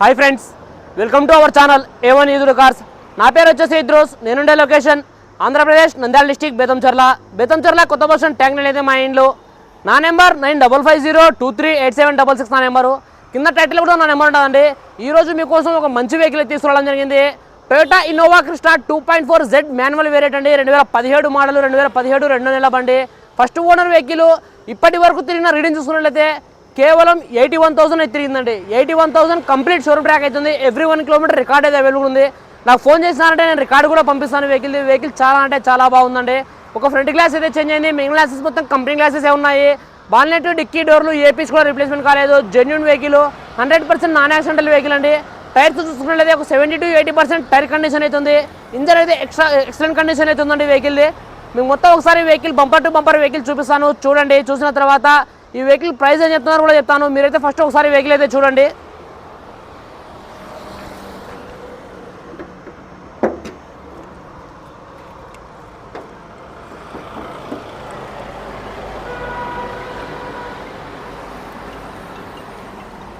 Hi friends welcome to our channel A one ఈదుడు cars నా పేరు వచ్చేసి ఇద్రోస్ నేనుండే లొకేషన్ ఆంధ్రప్రదేశ్ నంద్యాల డిస్టిక్ బేతంచర్ల బేతంచర్ల కొత్త బస్ ట్యాంక్ అయితే మా ఇంట్లో నా number nine double five zero two three eight seven double six నా నెంబరు కింద టైటిల్ కూడా నా నెంబర్ ఉంటుందండి. ఈ రోజు మీకోసం ఒక మంచి వెహికల్ తీసుకురావడం జరిగింది. Toyota Innova Crysta two point four Z manual variant అండి. రెండు వేల పదిహేడు మోడల్ రెండు వేల పదిహేడు రెండు నెల బండి. ఫస్ట్ ఓనర్ వెహికల్ ఇప్పటి వరకు తిరిగిన రీడింగ్ చూసుకున్నట్లయితే కేవలం ఎయిటీ వన్ థౌసండ్ అయితే తిరిగిందండి. Eighty one thousand complete showroom track అవుతుంది. ఎవ్రీ వన్ కిలోమీటర్ రికార్డ్ అయితే అవైలబుల్ ఉంది. నాకు ఫోన్ చేసినారంటే నేను రికార్డు కూడా పంపిస్తాను. వెహికల్ వెహికల్ చాలా అంటే చాలా బాగుందండి. ఒక ఫ్రంట్ గ్లాస్ అయితే చేంజ్ అయింది. మిగిలిన గ్లాసెస్ మొత్తం కంపెనీ గ్లాసెస్ ఉన్నాయి. బాల్నెట్ డిక్కీ డోర్లు ఏపీస్ కూడా రిప్లేస్మెంట్ కాలేదు. Genuine vehicle hundred percent non accidental vehicle అండి. టైర్స్ చూసుకున్నట్లయితే ఒక seventy to eighty percent tyre condition అవుతుంది ఇంజన్ అయితే ఎక్స్ట్రా ఎక్సలెంట్ కండిషన్ అవుతుందండి వెహికల్ది మీకు మొత్తం ఒకసారి vehicle bumper to bumper vehicle చూపిస్తాను. చూడండి. చూసిన తర్వాత ఈ వెహికల్ ప్రైస్ ఏం చెప్తున్నారు కూడా చెప్తాను. మీరైతే ఫస్ట్ ఒకసారి వెహికల్ అయితే చూడండి.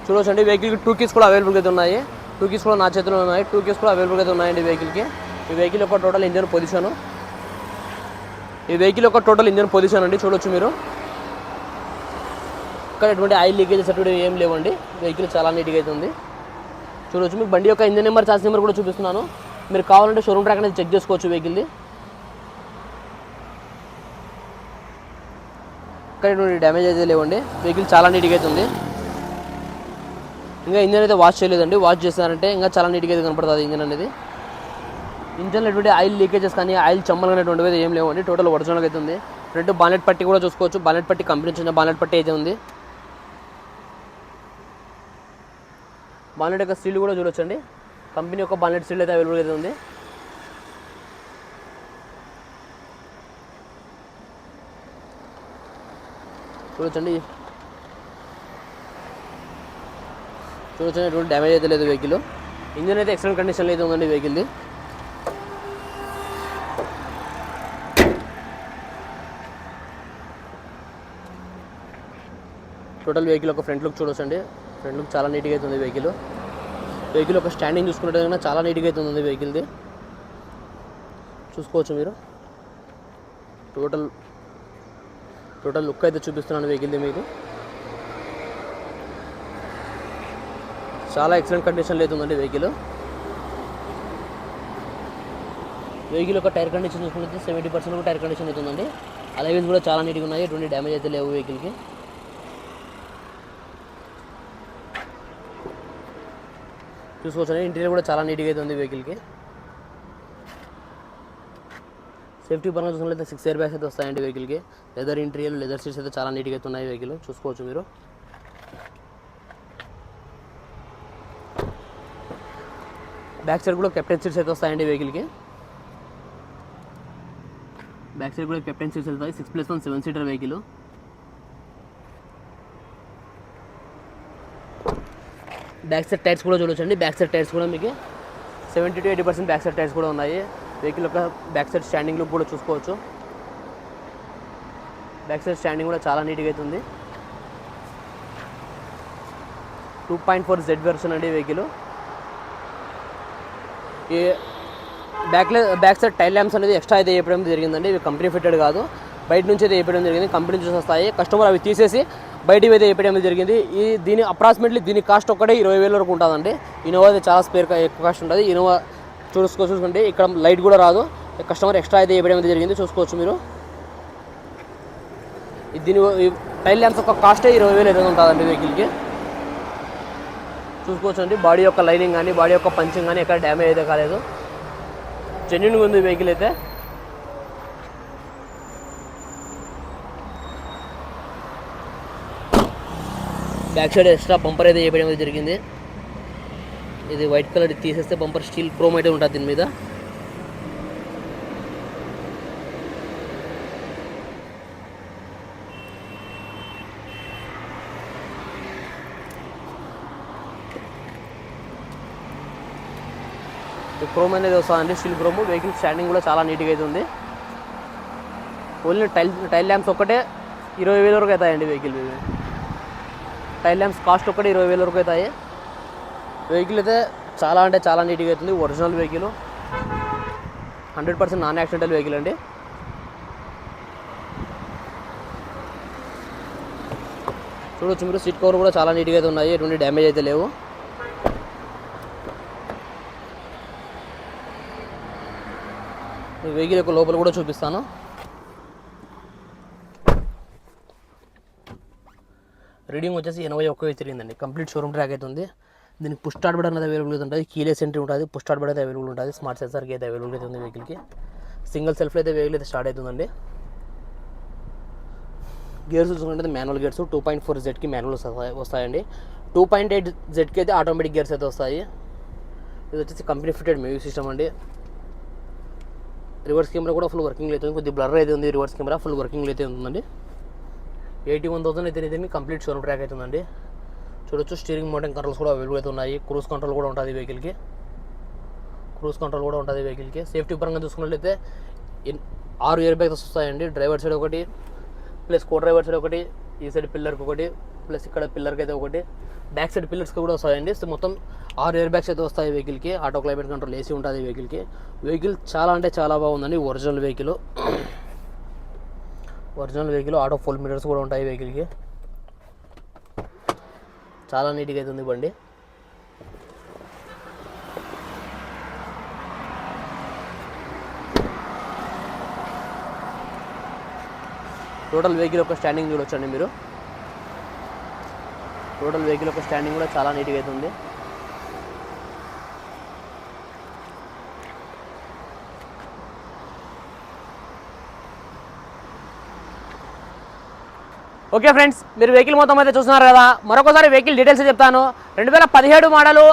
చూడొచ్చండి వెహికల్కి టూ కీస్ కూడా అవైలబుల్ అయితే ఉన్నాయి. టూ కీస్ కూడా నా చేతిలో ఉన్నాయి. టూ కీస్ కూడా అవైలబుల్ అయితే ఉన్నాయండి వెహికల్కి ఈ వెహికల్ యొక్క టోటల్ ఇంజన్ పొజిషను ఈ వెహికల్ యొక్క టోటల్ ఇంజన్ పొజిషన్ అండి చూడొచ్చు మీరు. ఇక్కడ ఎటువంటి ఆయిల్ లీకేజెస్ అటువంటి ఏం లేవండి. వెహికల్ చాలా నీట్గా అయితే ఉంది. చూడొచ్చు మీకు బండి యొక్క ఇంజన్ నెంబర్ చార్జ్ నెంబర్ కూడా చూపిస్తున్నాను. మీరు కావాలంటే షోరూమ్ ట్రాక్ అనేది చెక్ చేసుకోవచ్చు వెహికల్ది ఇక్కడ ఎటువంటి డ్యామేజ్ అయితే లేవండి. వెహికల్ చాలా నీట్గా అయితే ఉంది. ఇంకా ఇంజన్ అయితే వాష్ చేయలేదండి. వాష్ చేస్తారంటే ఇంకా చాలా నీట్గా అయితే కనపడుతుంది ఇంజన్ అనేది. ఇంజన్లో ఎటువంటి ఆయిల్ లీకేజెస్ కానీ ఆయిల్ చెమ్మలు అనేటువంటివి అయితే ఏం లేవండి. టోటల్ ఒరిజినల్గా అయితే ఉంది. రెండు బాలెట్ పట్టి కూడా చూసుకోవచ్చు. బాలెట్ పట్టి కంపెనీ చిన్న బాలెట్ పట్టి అయితే ఉంది. బాన్లెట్ యొక్క స్టీల్ కూడా చూడొచ్చండి. కంపెనీ యొక్క బాన్లెట్ స్టీల్ అయితే అవైలబుల్ అయితే ఉంది. చూడొచ్చండి. చూడొచ్చండి ఎటువంటి డ్యామేజ్ అయితే లేదు వెహికల్ ఇంజన్ అయితే ఎక్సలెంట్ కండిషన్లో అయితే ఉందండి వెహికల్ది టోటల్ వెహికల్ ఒక ఫ్రంట్ లుక్ చూడొచ్చండి. ఫ్రంట్ లుక్ చాలా నీట్గా అయితే ఉంది వెహికల్. వెహికల్ ఒక స్టాండింగ్ చూసుకుంటే చాలా నీట్గా అయితే ఉంది వెహికల్ది. చూసుకోవచ్చు మీరు. టోటల్ టోటల్ లుక్ అయితే చూపిస్తున్నాను వెహికల్ది మీకు. చాలా ఎక్సలెంట్ కండిషన్లో అయితే ఉందండి వెహికల్. వెహికల్ ఒక టైర్ కండిషన్ చూసుకుంటే సెవెంటీ పర్సెంట్ టైర్ కండిషన్ అయితే ఉందండి. అలైవిన్స్ కూడా చాలా నీట్గా ఉన్నాయి. ఎటువంటి డ్యామేజ్ అయితే లేవు వెహికల్కి. చూసుకోవచ్చు ఇంటీరియర్ కూడా చాలా నీట్గా అయితే ఉంది వెహికల్కి సేఫ్టీ పరంగా చూసుకుంటే సిక్స్ ఇయర్ బ్యాగ్స్ అయితే వస్తాయండి వెహికల్కి లెదర్ ఇంటీరియర్ లెదర్ సీట్స్ అయితే చాలా నీట్గా అయితే ఉన్నాయి వెహికల్ చూసుకోవచ్చు మీరు. బ్యాక్ సైడ్ కూడా కెప్టెన్ సీట్స్ అయితే వస్తాయండి వెహికల్కి బ్యాక్ సైడ్ కూడా కెప్టెన్ సీట్స్ వెళ్తాయి six plus one seven seater vehicle back side tyres కూడా చూడొచ్చండి. బ్యాక్ సైడ్ టైర్స్ కూడా మీకు seventy to eighty percent back side tyres కూడా ఉన్నాయి. వెహికల్ యొక్క బ్యాక్ సైడ్ స్టాండింగ్ లుక్ కూడా చూసుకోవచ్చు. బ్యాక్ సైడ్ స్టాండింగ్ కూడా చాలా నీట్గా అవుతుంది two point four Z version అండి వెహికల్ ఈ back back side tail lamps అనేది ఎక్స్ట్రా అయితే వేయడం జరిగిందండి. ఇవి కంపెనీ ఫిట్టెడ్ కాదు. బయట నుంచి అయితే వేయడం జరిగింది. కంపెనీ నుంచి వస్తాయి. కస్టమర్ అవి తీసేసి బయటికి అయితే వేయడం జరిగింది? ఈ దీని అప్రాక్సిమేట్లీ దీని కాస్ట్ ఒక్కటే ఇరవై వేల వరకు ఉంటుందండి. ఇనోవా అయితే చాలా స్పేర్ ఎక్కువ కాస్ట్ ఉంటుంది. ఇనోవా చూసుకో చూసుకుంటే ఇక్కడ లైట్ కూడా రాదు. కస్టమర్ ఎక్స్ట్రా అయితే వేయడం జరిగింది చూసుకోవచ్చు మీరు. దీని టైల్ ల్యాంప్స్ ఒక కాస్టే ఇరవై వేలు అయితే ఉంటుందండి వెహికల్కి చూసుకోవచ్చు అండి. బాడీ యొక్క లైనింగ్ కానీ బాడీ యొక్క పంచింగ్ కానీ ఎక్కడ డ్యామేజ్ అయితే కాలేదు. జెన్యున్గా ఉంది వెహికల్ అయితే. బ్యాక్ సైడ్ ఎక్స్ట్రా బంపర్ అయితే చేయడం అయితే జరిగింది. ఇది వైట్ కలర్ తీసేస్తే బంపర్ స్టీల్ క్రోమ్ అయితే ఉంటుంది దీని మీద. క్రోమ్ అనేది వస్తుందండి స్టీల్ క్రోమ్. వెహికల్ స్టాండింగ్ కూడా చాలా నీట్గా అయితే ఉంది. ఓన్లీ టైల్ టైల్ ల్యాంప్స్ ఒక్కటే ఇరవై వేల వరకు అవుతాయండి వెహికల్ టైల్ ల్యాంప్స్ కాస్ట్ ఒకటి ఇరవై వేల వరకు అవుతాయి. వెహికల్ అయితే చాలా అంటే చాలా నీట్గా అవుతుంది. Original vehicle hundred percent non accidental vehicle అండి. చూడొచ్చు మీరు సీట్ కవర్ కూడా చాలా నీట్గా అయితే ఉన్నాయి. ఎటువంటి డ్యామేజ్ అయితే లేవు. వెహికల్ యొక్క లోపల కూడా చూపిస్తాను. రీడింగ్ వచ్చేసి ఎనభై ఒక్క తిరిగిందండి. కంప్లీట్ షోరూమ్ ట్రాక్ అయితే ఉంది. దీనికి పుష్ స్టార్ట్ బటన్ అనేది అవైలబుల్ ఉంటుంది. కీలెస్ ఎంట్రీ ఉంటుంది. పుష్ స్టార్ట్ బటన్ అయితే అవైలబుల్ ఉంటుంది. స్మార్ట్ సెన్సర్కి అయితే అవైలబుల్ అయితే ఉంది వెహికల్కి సింగిల్ సెల్ఫ్లో అయితే వెహికల్ అయితే స్టార్ట్ అవుతుందండి. గేర్స్ చూసుకుంటే manual gears two point four జెడ్కి manual వస్తాయండి. టూ పాయింట్ ఎయిట్ జెడ్కి అయితే ఆటోమేటిక్ గేర్స్ అయితే వస్తాయి. ఇది వచ్చేసి కంపెనీ ఫిటెడ్ మ్యూజిక్ సిస్టమ్ అండి. రివర్స్ కెమెరా కూడా ఫుల్ వర్కింగ్ అయితే ఉంది. కొద్దిగా బ్లర్ అయితే ఉంది. రివర్స్ కెమెరా ఫుల్ వర్కింగ్ అయితే ఉందండి ఎయిటీ వన్ థౌసండ్ అయితే ఇది కంప్లీట్ షోరూమ్ ట్రాక్ అవుతుందండి. చూడొచ్చు స్టీరింగ్ మోటన్ కంట్రోల్స్ కూడా అవైలబుల్ అయితే ఉన్నాయి. క్రూజ్ కంట్రోల్ కూడా ఉంటుంది వెహికల్కి క్రూజ్ కంట్రోల్ కూడా ఉంటుంది వెహికల్కి సేఫ్టీ పరంగా చూసుకున్నట్లయితే ఆరు ఇయర్ బ్యాగ్స్ వస్తాయండి. డ్రైవర్ సైడ్ ఒకటి ప్లస్ కో డ్రైవర్ సైడ్ ఒకటి ఈ సైడ్ పిల్లర్కి ఒకటి ప్లస్ ఇక్కడ పిల్లర్కి అయితే ఒకటి. బ్యాక్ సైడ్ పిల్లర్స్కి కూడా వస్తాయండి. సో మొత్తం ఆరు ఇయర్ బ్యాగ్స్ అయితే వస్తాయి వెహికల్కి ఆటో క్లైమేట్ కంట్రోల్ ఏసీ ఉంటుంది వెహికల్కి వెహికల్ చాలా అంటే చాలా బాగుందండి. Original vehicle original vehicle auto full meters కూడా ఉంటాయి వెహికల్కి. చాలా నీట్గా అయితే ఉంది బండి. టోటల్ వెహికల్ యొక్క స్టాండింగ్ చూడొచ్చండి మీరు. టోటల్ వెహికల్ యొక్క స్టాండింగ్ కూడా చాలా నీట్గా అయితే ఓకే ఫ్రెండ్స్ మీరు వెహికల్ మొత్తం అయితే చూస్తున్నారు కదా. మరొకసారి వెహికల్ డీటెయిల్స్ చెప్తాను. రెండు వేల పదిహేడు model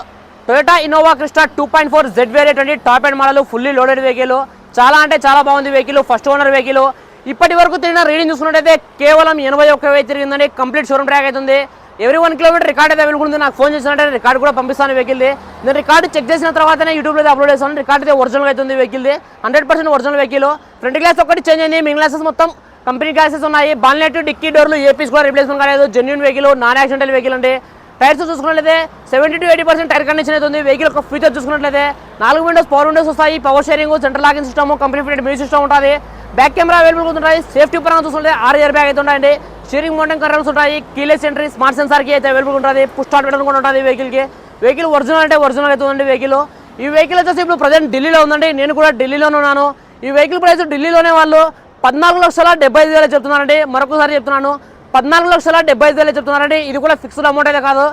Toyota Innova Crysta two point four Z variant అండి top end model fully loaded vehicle చాలా అంటే చాలా బాగుంది వెహికల్ ఫస్ట్ ఓనర్ వెహికల్ ఇప్పటి వరకు తిరిగిన రీడింగ్ చూసుకున్నట్టయితే కేవలం ఎనభై ఒక్క వెయ్యి తిరిగిందండి. కంప్లీట్ షోరూమ్ ట్రాక్ అవుతుంది ఎవరి వన్ కిలోమీటర్ రికార్డ్ అయితే అవైలబుల్ ఉంది. నాకు ఫోన్ చేసినట్టే రికార్డ్ కూడా పంపిస్తాను వెహికల్ది నేను రికార్డు చెక్ చేసిన తర్వాతనే యూట్యూబ్లో అప్లోడ్ చేస్తాను రికార్డ్ అయితే ఒరిజినల్ అవుతుంది వెహికల్ది hundred percent original vehicle front glass ఒకటి చేంజ్ అయింది. మిగిలిన గ్లాసెస్ మొత్తం కంపెనీ గ్యాసెస్ ఉన్నాయి. బాన్లెట్ డిక్కీ డోర్లు ఏపీస్ కూడా రిప్లేస్మెంట్ కాలేదు. Genuine vehicle non accidental vehicle అండి. టైర్స్ చూసుకున్నట్లయితే seventy to eighty percent tyre condition అయితే ఉంది. వెహికల్ యొక్క ఫీచర్ చూసుకున్నట్లయితే నాలుగు విండోస్ పవర్ విండోస్ వస్తాయి. Power steering central locking system company fitted music system ఉంటుంది బ్యాక్ కెమెరా అవైలబుల్ ఉంటాయి. సేఫ్టీ పరంగా చూసుకుంటే ఆరు ఇయర్ బ్యాగ్ అయితే ఉంటాయండి స్టీరింగ్ మౌంటైన్ కంట్రోల్స్ ఉంటాయి. కీలెస్ ఎంట్రీ స్మార్ట్ సెన్సార్కి అయితే అవైలబుల్ ఉంటుంది. పుష్ స్టార్ట్ బటన్ కూడా ఉంటుంది వెహికల్కి వెహికల్ ఒరిజినల్ అంటే ఒరిజినల్ అయితే ఉందండి వెహికల్ ఈ వెహికల్ వచ్చేసి ఇప్పుడు ప్రజెంట్ ఢిల్లీలో ఉందండి. నేను కూడా ఢిల్లీలోనే ఉన్నాను. ఈ వెహికల్ ప్రైస్ ఢిల్లీలోనే వాళ్ళు పద్నాలుగు లక్షల డెబ్బై ఐదు వేలు చెప్తున్నారండి. మరొకసారి చెప్తున్నాను. పద్నాలుగు లక్షల డెబ్బై ఐదు వేలు చెప్తున్నారండి. ఇది కూడా ఫిక్స్డ్ అమౌంట్ అయితే కాదు.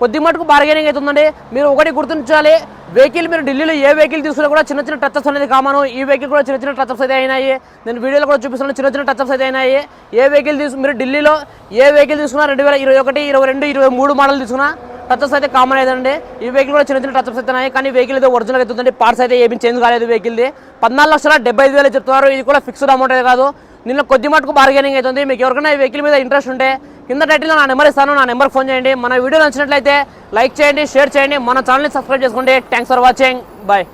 కొద్ది మటుకు బార్గెనింగ్ అవుతుందండి. మీరు ఒకటి గుర్తుంచాలి. వెహికల్ మీరు ఢిల్లీలో ఏ వెహికల్ తీసుకున్నా కూడా చిన్న చిన్న టచ్అప్స్ అనేది కామను. ఈ వెహికల్ కూడా చిన్న చిన్న టచ్అప్స్ అయితే అయినాయి. నేను వీడియోలో కూడా చూపిస్తున్నాను. చిన్న చిన్న టచ్అప్స్ అయితే అయినాయి. ఏ వెహికల్ తీసుకు మీరు ఢిల్లీలో ఏ వెహికల్ తీసుకున్నా రెండు వేల ఇరవై ఒకటి ఇరవై రెండు ఇరవై మూడు మోడల్ తీసుకున్నా టచ్అప్స్ అయితే కామన్ అయిదండి ఈ వెహికల్ కూడా చిన్న చిన్న టచ్అప్స్ అయితే కానీ వెహికల్ అయితే ఒరిజినల్ అవుతుందండి పార్ట్స్ అయితే ఏమి చేంజ్ కాలేదు వెహికల్ది పద్నాలుగు లక్షల డెబ్బై ఐదు వేలు చెప్తున్నారు. ఇది కూడా ఫిక్స్డ్ అమౌంట్ అయితే కాదు. నిన్న కొద్ది మటుకు బార్గెనింగ్ అవుతుంది మీకు ఎవరికైనా ఈ వెహికల్ మీద ఇంట్రెస్ట్ ఉంటే కింద టైటిల్లో నా నెంబర్ ఇస్తాను. నా నెంబర్ ఫోన్ చేయండి. మన వీడియో నచ్చినట్లయితే లైక్ చేయండి షేర్ చేయండి. మన ఛానల్ని సబ్స్క్రైబ్ చేసుకోండి. Thanks for watching bye